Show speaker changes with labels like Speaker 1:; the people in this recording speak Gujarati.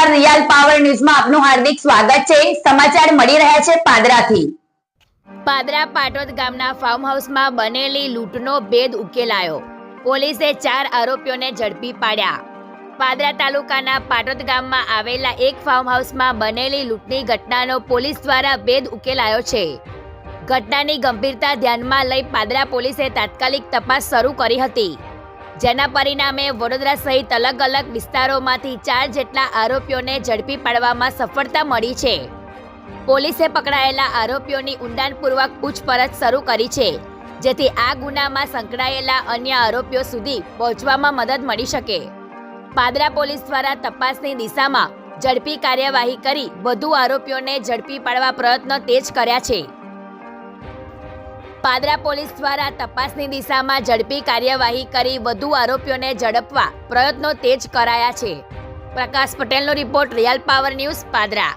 Speaker 1: નમસ્કાર, રિયલ પાવર ન્યૂઝમાં આપનું હાર્દિક સ્વાગત છે. સમાચાર મળી રહ્યા છે પાદરાથી.
Speaker 2: પાદરા પાટોદ ગામના ફાર્મ હાઉસમાં બનેલી લૂંટનો ભેદ ઉકેલાયો. પોલીસે ચાર આરોપીઓને ઝડપી પાડ્યા. પાદરા તાલુકાના પાટોદ ગામમાં આવેલા એક ફાર્મ હાઉસમાં બનેલી લૂંટની ઘટનાનો પોલીસ દ્વારા ભેદ ઉકેલાયો છે. ઘટનાની ગંભીરતા ધ્યાનમાં લઈ પાદરા પોલીસે તાત્કાલિક તપાસ શરૂ કરી હતી. જેના પરિણામે વડોદરા સહિત અલગ અલગ વિસ્તારોમાંથી ચાર જેટલા આરોપીઓને ઝડપી પાડવામાં સફળતા મળી છે. પોલીસે પકડાયેલા આરોપીઓની ઊંડાણપૂર્વક પૂછપરછ શરૂ કરી છે, જેથી આ ગુનામાં સંકળાયેલા અન્ય આરોપીઓ સુધી પહોંચવામાં મદદ મળી શકે. પાદરા પોલીસ દ્વારા તપાસની દિશામાં ઝડપી કાર્યવાહી કરી વધુ આરોપીઓને ઝડપી પાડવા પ્રયત્નો તેજ કર્યા છે. પાદરા પોલીસ દ્વારા તપાસની દિશામાં ઝડપી કાર્યવાહી કરી વધુ આરોપીઓને ઝડપવા પ્રયત્નો તેજ કરાયા છે. પ્રકાશ પટેલનો report real power news Padra.